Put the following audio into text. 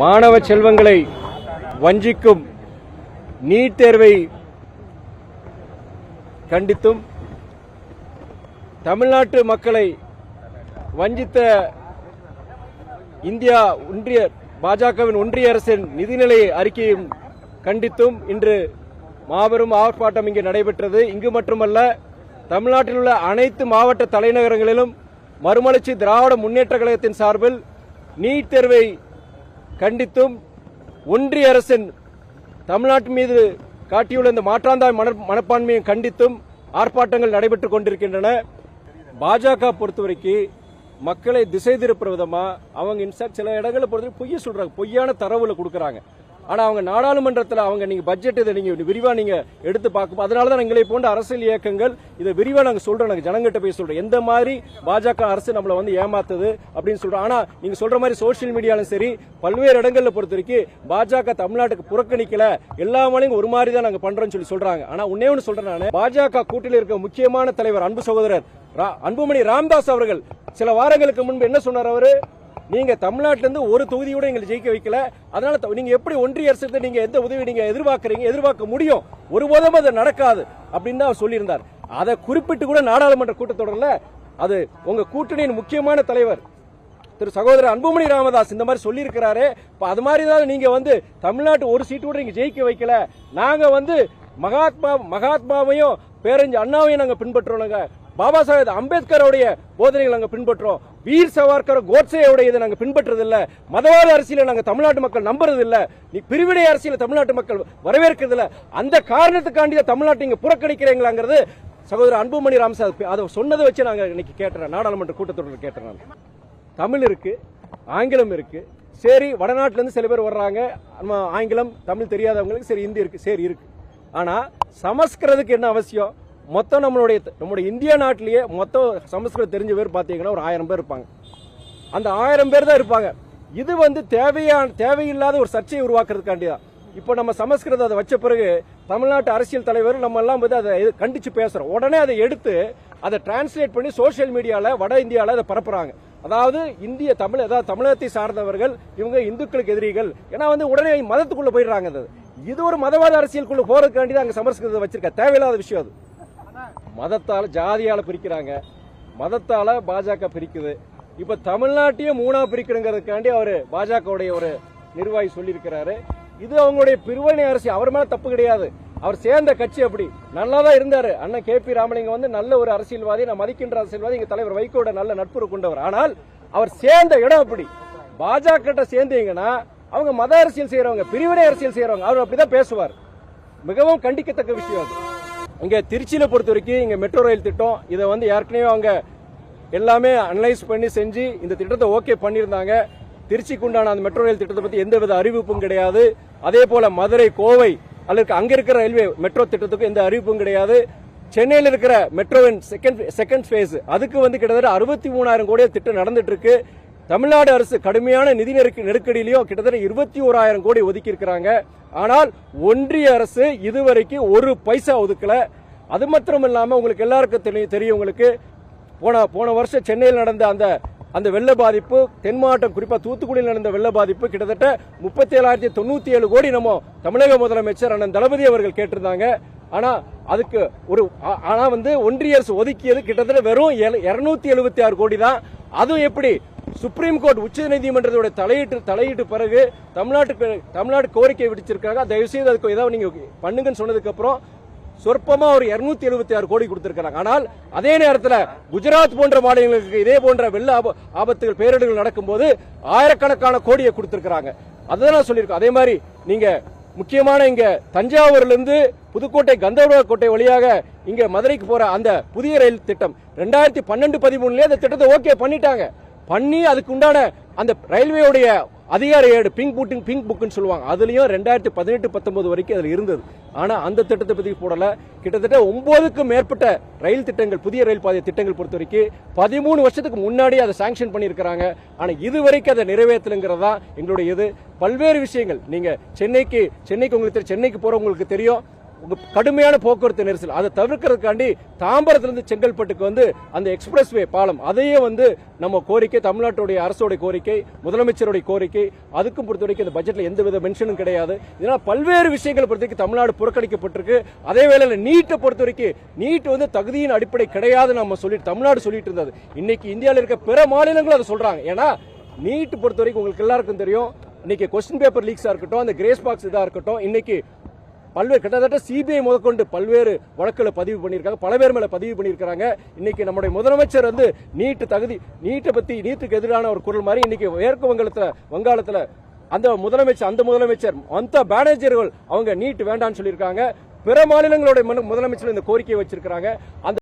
மாணவ செல்வங்களை வஞ்சிக்கும் நீட் தேர்வை கண்டித்தும் தமிழ்நாட்டு மக்களை வஞ்சித்த இந்தியா ஒன்றிய பாஜகவின் ஒன்றிய அரசின் நிதிநிலை அறிக்கையும் கண்டித்தும் இன்று மாபெரும் ஆர்ப்பாட்டம் இங்கு நடைபெற்றது. இங்கு மட்டுமல்ல தமிழ்நாட்டில் உள்ள அனைத்து மாவட்ட தலைநகரங்களிலும் மறுமலர்ச்சி திராவிட முன்னேற்ற கழகத்தின் சார்பில் நீட் தேர்வை கண்டித்தும் ஒன்றிய அரசின் தமிழ்நாட்டு மீது காட்டியுள்ள இந்த மாற்றாந்தாய் மன- மனப்பான்மையை கண்டித்தும் ஆர்ப்பாட்டங்கள் நடைபெற்றுக் கொண்டிருக்கின்றன. பாஜக பொறுத்தவரைக்கும் மக்களை திசை திருப்புற விதமா அவங்க இன்சாக்ட் சில இடங்களை பொறுத்த பொய்ய சொல்றாங்க. பொய்யான தரவுல கொடுக்கறாங்க. ஆனா அவங்க நாடாளுமன்றத்தில் அவங்க நீங்க பட்ஜெட் இதை நீங்க விரிவா நீங்க எடுத்து பார்க்கும். அதனால தான் எங்களை போன்ற அரசியல் இயக்கங்கள் இதை விரிவா நாங்க சொல்றோம். நாங்க ஜனங்கிட்ட போய் சொல்றோம். எந்த மாதிரி பாஜக அரசு நம்மளை வந்து ஏமாத்துது அப்படின்னு சொல்றோம். ஆனா நீங்க சொல்ற மாதிரி சோசியல் மீடியாலும் சரி பல்வேறு இடங்கள்ல பொறுத்த வரைக்கும் பாஜக தமிழ்நாட்டுக்கு புறக்கணிக்கல. எல்லா மாலையும் ஒரு மாதிரி தான் நாங்க பண்றோம்னு சொல்லி சொல்றாங்க. ஆனா உன்னே ஒன்று சொல்றேன் நான். பாஜக கூட்டில் இருக்க முக்கியமான தலைவர் அன்பு சகோதரர் ரா- அன்புமணி ராம்தாஸ் அவர்கள் சில வாரங்களுக்கு முன்பு என்ன சொன்னார் அவரு? நீங்க தமிழ்நாட்டிலிருந்து ஒரு தொகுதியோட எங்களை ஜெயிக்க வைக்கல. அதனால நீங்க எப்படி ஒன்றிய அரசு நீங்க எந்த உதவி நீங்க எதிர்பார்க்கறீங்க எதிர்பார்க்க முடியும்? ஒருபோதும் அது நடக்காது அப்படின்னு தான் சொல்லியிருந்தார். அதை குறிப்பிட்டு கூட நாடாளுமன்ற கூட்டத்தொடரில் அது உங்க கூட்டணியின் முக்கியமான தலைவர் திரு சகோதரர் அன்புமணி ராமதாஸ் இந்த மாதிரி சொல்லியிருக்கிறாரு. இப்போ அது மாதிரி தான் நீங்க வந்து தமிழ்நாட்டு ஒரு சீட்டு கூட நீங்க ஜெயிக்க வைக்கல. நாங்க வந்து மகாத்மா மகாத்மாவையும் பேரஞ்சு அண்ணாவையும் நாங்கள் பின்பற்றுறோம் பாபா சாஹேப் அம்பேத்கருடைய போதனைகள் நாங்கள் பின்பற்றுறோம். வீர் சவார்கர் கோட்சேயோடைய இதை நாங்கள் பின்பற்றது மதவாத அரசியலை நாங்கள் தமிழ்நாட்டு மக்கள் நம்புறதில்ல. நீ பிரிவினை அரசியலை தமிழ்நாட்டு மக்கள் வரவேற்கிறதில்ல. அந்த காரணத்துக்காண்டி தான் தமிழ்நாட்டை இங்கே புறக்கணிக்கிறீங்களாங்கிறது சகோதரர் அன்புமணி ராமசாத் அதை சொன்னதை வச்சு நாங்கள் இன்னைக்கு கேட்டுறோம். நாடாளுமன்ற கூட்டத்தொடரில் கேட்டுறோம் தமிழ் இருக்கு ஆங்கிலம் இருக்கு. சரி வடநாட்டிலேருந்து சில பேர் வர்றாங்க. ஆங்கிலம் தமிழ் தெரியாதவங்களுக்கு சரி ஹிந்தி இருக்கு சரி இருக்கு. ஆனால் சமஸ்கிருதத்துக்கு என்ன அவசியம்? மொத்தம் நம்மளுடைய நம்மளுடைய இந்திய நாட்டிலேயே மொத்தம் சமஸ்கிருதம் தெரிஞ்ச பேர் பார்த்தீங்கன்னா ஒரு ஆயிரம் பேர் இருப்பாங்க. அந்த ஆயிரம் பேர் தான் இருப்பாங்க. இது வந்து தேவையான தேவையில்லாத ஒரு சர்ச்சையை உருவாக்குறதுக்காண்டி தான் இப்போ நம்ம சமஸ்கிருதம் அதை வச்ச பிறகு தமிழ்நாட்டு அரசியல் தலைவர் நம்ம எல்லாம் வந்து அதை கண்டிச்சு பேசுகிறோம் உடனே அதை எடுத்து அதை டிரான்ஸ்லேட் பண்ணி சோஷியல் மீடியாவில் வட இந்தியாவில் அதை பரப்புறாங்க. அதாவது இந்திய தமிழ் அதாவது தமிழகத்தை சார்ந்தவர்கள் இவங்க இந்துக்களுக்கு எதிரிகள். ஏன்னா வந்து உடனே மதத்துக்குள்ளே போயிடுறாங்க அது. இது ஒரு மதவாத அரசியலுக்குள்ளே போகிறதுக்காண்டி தான் அங்கே சமஸ்கிருதத்தை வச்சிருக்க. தேவையில்லாத விஷயம் அது. மதத்தால் ஜாதியால் பிரிக்கிறாங்க. மதத்தால் பாஜக பிரிக்குது. இப்போ தமிழ்நாட்டையும் மூணா பிரிக்கணுங்கிறதுக்காண்டி அவர் பாஜகவுடைய ஒரு நிர்வாகி சொல்லியிருக்கிறாரு. இது அவங்களுடைய பிரிவினை அரசு. அவர் மேலே தப்பு கிடையாது. அவர் சேர்ந்த கட்சி அப்படி. நல்லா தான் இருந்தார். அண்ணன் கே பி ராமலிங்கம் வந்து நல்ல ஒரு அரசியல்வாதி நான் மதிக்கின்ற அரசியல்வாதி எங்கள் தலைவர் வைகோட நல்ல நட்புறவு கொண்டவர். ஆனால் அவர் சேர்ந்த இடம் அப்படி. பாஜக சேர்ந்தீங்கன்னா அவங்க மத அரசியல் செய்கிறவங்க பிரிவினை அரசியல் செய்கிறவங்க அவர் அப்படிதான் பேசுவார். மிகவும் கண்டிக்கத்தக்க விஷயம் அது. இங்கே திருச்சியில் பொறுத்த வரைக்கும் இங்கே மெட்ரோ ரயில் திட்டம் இதை வந்து ஏற்கனவே அவங்க எல்லாமே அனலைஸ் பண்ணி செஞ்சு இந்த திட்டத்தை ஓகே பண்ணியிருந்தாங்க. திருச்சிக்கு உண்டான அந்த மெட்ரோ ரயில் திட்டத்தை பற்றி எந்தவித அறிவிப்பும் கிடையாது. அதே போல் மதுரை கோவை அல்லது அங்கே இருக்கிற ரயில்வே மெட்ரோ திட்டத்துக்கு எந்த அறிவிப்பும் கிடையாது. சென்னையில் இருக்கிற மெட்ரோவின் செகண்ட் செகண்ட் ஃபேஸ் அதுக்கு வந்து கிட்டத்தட்ட அறுபத்தி மூணாயிரம் கோடி திட்டம் நடந்துட்டு இருக்கு. தமிழ்நாடு அரசு கடுமையான நிதி நெருக்க- நெருக்கடியிலையும் கிட்டத்தட்ட இருபத்தி ஓராயிரம் கோடி ஒதுக்கி இருக்கிறாங்க ஆனால் ஒன்றிய அரசு இதுவரைக்கும் ஒரு பைசா ஒதுக்கல. அது மட்டும் இல்லாமல் உங்களுக்கு எல்லாருக்கும் தெரியும் தெரியும் உங்களுக்கு. போன போன வருஷம் சென்னையில் நடந்த அந்த அந்த வெள்ள பாதிப்பு தென் மாவட்டம் குறிப்பாக தூத்துக்குடியில் நடந்த வெள்ள பாதிப்பு கிட்டத்தட்ட முப்பத்தி ஏழாயிரத்தி தொண்ணூற்றி ஏழு கோடி நம்ம தமிழக முதலமைச்சர் அண்ணன் தளபதி அவர்கள் கேட்டிருந்தாங்க. ஆனால் அதுக்கு ஒரு ஆனால் வந்து ஒன்றிய அரசு ஒதுக்கியது கிட்டத்தட்ட வெறும் இரநூத்தி எழுபத்தி ஆறு கோடி தான். அதுவும் எப்படி? சுப்ரீம் கோர்ட் உச்ச நீதிமன்றத்தோட தலையிட்டு தலையிட்டு பிறகு தமிழ்நாட்டுக்கு தமிழ்நாடு கோரிக்கை விடுச்சிருக்காங்க. தயவு செய்து அதுக்கு ஏதாவது நீங்க பண்ணுங்கன்னு சொன்னதுக்கு அப்புறம் சொற்பமா ஒரு 276 எழுபத்தி ஆறு கோடி கொடுத்திருக்கிறாங்க. ஆனால் அதே நேரத்தில் குஜராத் போன்ற மாநிலங்களுக்கு இதே போன்ற வெள்ள ஆப- ஆபத்துகள் பேரிடர்கள் நடக்கும்போது ஆயிரக்கணக்கான கோடியை கொடுத்திருக்கிறாங்க. அதுதான் சொல்லியிருக்கோம் அதே மாதிரி நீங்க முக்கியமான இங்க தஞ்சாவூர்ல இருந்து புதுக்கோட்டை கந்தர்வ கோட்டை வழியாக இங்க மதுரைக்கு போற அந்த புதிய ரயில் திட்டம் ரெண்டாயிரத்தி பன்னெண்டு பதிமூணுலயே அந்த திட்டத்தை ஓகே பண்ணிட்டாங்க. பண்ணி அதுக்கு உண்டான அந்த ரயில்வேவுடைய அதிகார ஏடு பிங்க் புக்கிங் பிங்க் புக்னு சொல்லுவாங்க. அதுலேயும் ரெண்டாயிரத்தி பதினெட்டு பத்தொன்பது வரைக்கும் அதில் இருந்தது. ஆனால் அந்த திட்டத்தை பற்றி போடலை. கிட்டத்தட்ட ஒம்போதுக்கும் மேற்பட்ட ரயில் திட்டங்கள் புதிய ரயில் பாதை திட்டங்கள் பொறுத்த வரைக்கும் பதிமூணு வருஷத்துக்கு முன்னாடி அதை சாங்ஷன் பண்ணியிருக்கிறாங்க. ஆனால் இது வரைக்கும் அதை நிறைவேற்றலுங்கிறது தான் எங்களுடைய இது. பல்வேறு விஷயங்கள். நீங்கள் சென்னைக்கு சென்னைக்கு உங்களுக்கு தெரியும் சென்னைக்கு போகிறவங்களுக்கு தெரியும். கடுமையான போக்குவரத்து நெரிசல். அதை தவிர்க்கிறதுக்காண்டி தாம்பரத்திலிருந்து செங்கல்பட்டுக்கு வந்து அந்த எக்ஸ்பிரஸ் வே பாலம் அதையே வந்து நம்ம கோரிக்கை தமிழ்நாட்டுடைய அரசோடைய கோரிக்கை முதலமைச்சருடைய கோரிக்கை அதுக்கும் பொறுத்த வரைக்கும் இந்த பட்ஜெட்ல எந்த வித மென்ஷனும் கிடையாது. இதனால் பல்வேறு விஷயங்களை பொறுத்த வரைக்கும் தமிழ்நாடு புறக்கணிக்கப்பட்டிருக்கு. அதே வேளையில் நீட்டை பொறுத்த வரைக்கும் நீட் வந்து தகுதியின் அடிப்படை கிடையாது நம்ம சொல்லி தமிழ்நாடு சொல்லிட்டு இருந்தது. இன்னைக்கு இந்தியாவில் இருக்க பிற மாநிலங்களும் அதை சொல்றாங்க. ஏன்னா நீட் பொறுத்த வரைக்கும் உங்களுக்கு எல்லாருக்கும் தெரியும். இன்னைக்கு கொஸ்டின் பேப்பர் லீக்ஸா இருக்கட்டும் அந்த கிரேஸ் பாக்ஸ் இதாக இருக்கட்டும் இன்னைக்கு பல்வேறு கிட்டத்தட்ட சிபிஐ முதற்கொண்டு பல்வேறு வழக்குகளை பதிவு பண்ணியிருக்காங்க. பல பேர் மேல பதிவு பண்ணியிருக்கிறாங்க. இன்னைக்கு நம்முடைய முதலமைச்சர் வந்து நீட்டு தகுதி நீட்டை பத்தி நீட்டுக்கு எதிரான ஒரு குரல் மாதிரி இன்னைக்கு மேற்கு வங்கத்துல வங்காளத்துல அந்த முதலமைச்சர் அந்த முதலமைச்சர் மம்தா பானர்ஜியர்கள் அவங்க நீட் வேண்டாம்னு சொல்லியிருக்காங்க. பிற மாநிலங்களுடைய முதலமைச்சர் இந்த கோரிக்கையை வச்சிருக்காங்க அந்த